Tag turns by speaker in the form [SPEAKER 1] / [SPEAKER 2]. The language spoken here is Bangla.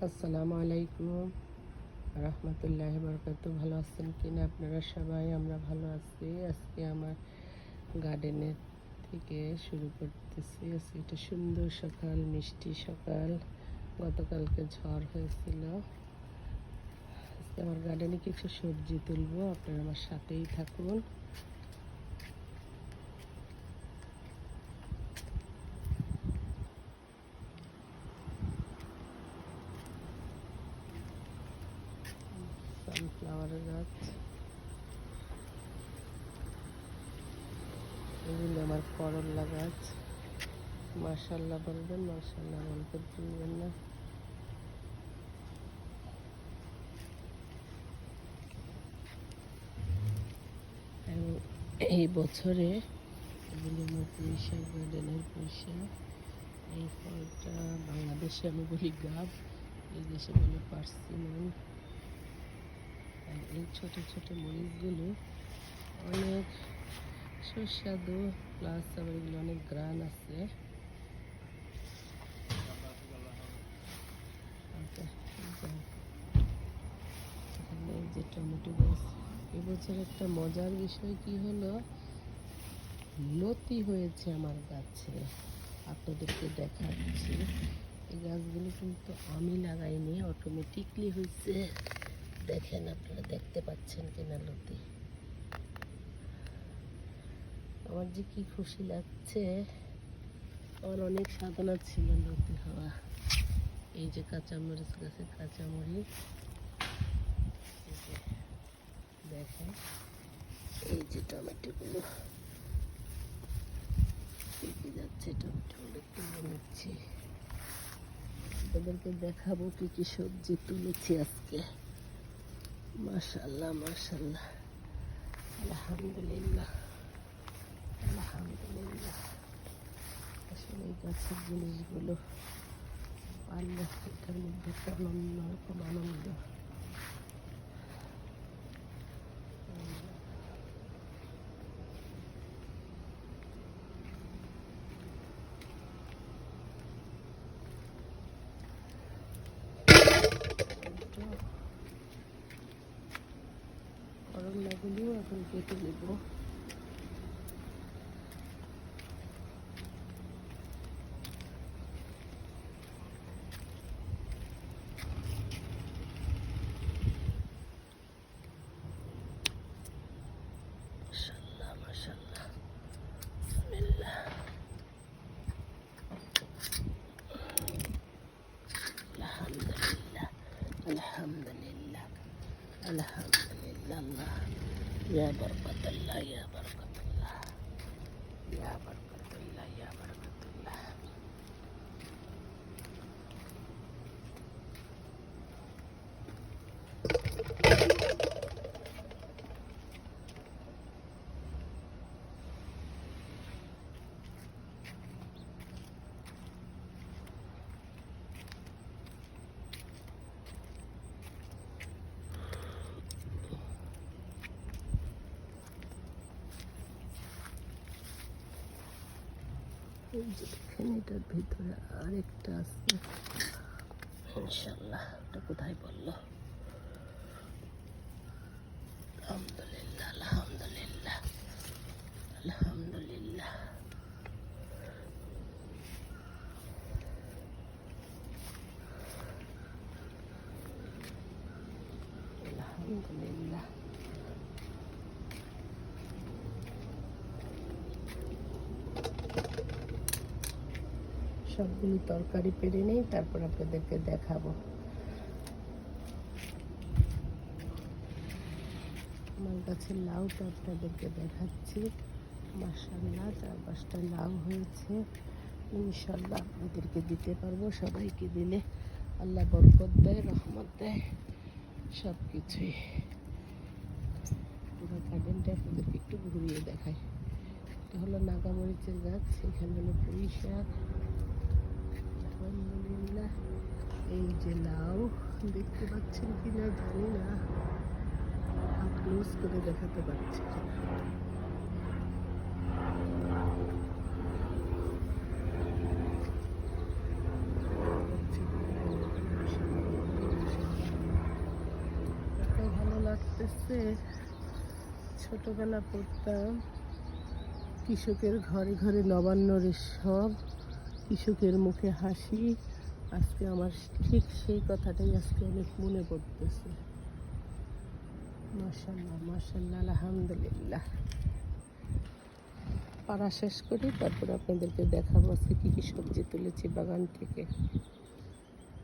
[SPEAKER 1] আসসালামু আলাইকুম। রহমতুল্লাহ বরকাত ভালো আছেন কিনা আপনারা সবাই? আমরা ভালো আছি। আজকে আমার গার্ডেনের থেকে শুরু করতেছি। আজকে একটা সুন্দর সকাল, মিষ্টি সকাল। গতকালকে ঝড় হয়েছিল। আজকে আমার গার্ডেনে কিছু সবজি তুলবো। আপনারা আমার সাথেই থাকুন। সানফ্লাওয়ার গাছ। এগুলো আমার করল্লা গাছ। মার্শাল্লাহ বলবেন মার্শাল্লাহ বলতে ভুলবেন না। এই বছরে এগুলো আমার পুঁইশাক গার্ডেনের পুঁইশাক, এই ফলটা বাংলাদেশে আমি বলি গাব, এই দেশে বলে পার্সিমন। আর এই ছোট ছোট মরিচগুলো অনেক সুস্বাদু প্লাস আবার এগুলো অনেক গ্রান আছে। আচ্ছা। যে টমেটো গাছ এবছর একটা মজার বিষয় কি হলো? লতি হয়েছে আমার গাছে। আপনাদেরকে দেখাচ্ছি। এই গাছগুলো কিন্তু আমি লাগাইনি অটোমেটিকলি হয়েছে। দেখেন আপনারা দেখতে পাচ্ছেন কিনা লতি। আমার যে কি খুশি লাগছে, আমার অনেক সাধনা ছিল লতি হওয়া। এই যে কাঁচামরিচ গাছে, কাঁচামরিচ। দেখেন, এই যে টমেটোগুলো। পেকে যাচ্ছে টমেটোগুলো তুলে নিচ্ছি আপনাদেরকে দেখাবো কি কি সবজি তুলেছি আজকে। شاء الله ما شاء الله. الحمد لله. الحمد لله. عشان يقعد سجل يقولوا وعلى فكرة من بكرة من الله করলাগুলিও এখন কেটে নেব মাশাআল্লাহ, মাশাআল্লাহ। বিসমিল্লাহ। আলহামদুলিল্লাহ আলহামদুলিল্লাহ আলহামদুলিল্লাহ আল্লাহ يا بركة الله يا بركة الله يا بركة এটার ভিতরে আরেকটা আছে ইনশাল্লাহ ওটা কোথায় বলল? আলহামদুলিল্লাহ আলহামদুলিল্লাহ আলহামদুলিল্লাহ আলহামদুলিল্লাহ সবগুলি তরকারি পেরে নেই, তারপর আপনাদেরকে দেখাবো। আমার গাছের লাউটা আপনাদেরকে দেখাচ্ছি। মাসাল্লাহ চার পাঁচটা লাউ হয়েছে। ইনশাল্লাহ আপনাদেরকে দিতে পারব। সবাইকে দিলে আল্লাহ বরকত দেয়, রহমত দেয় সব কিছুই পুরো গার্ডেনটা আপনাদেরকে একটু ঘুরিয়ে দেখায় এটা হলো নাগামরিচের গাছ, এখানে হলো পুঁই শাক। আলহামদুলিল্লাহ। এই যে লাউ দেখতে পাচ্ছেন কি না জানি না। ক্লোজ করে দেখাতে পারছি লাগতেছে। ছোটবেলা পড়তাম, কৃষকের ঘরে ঘরে নবান্নরে সব কৃষকের মুখে হাসি, আজকে আমার ঠিক সেই কথাটাই আজকে অনেক মনে পড়তেছে। মাশাল্লাহ মাসাল্লাহ আলহামদুলিল্লাহ। পাড়া শেষ করি তারপর আপনাদেরকে দেখাবো আজকে কী কী সবজি তুলেছি বাগান থেকে।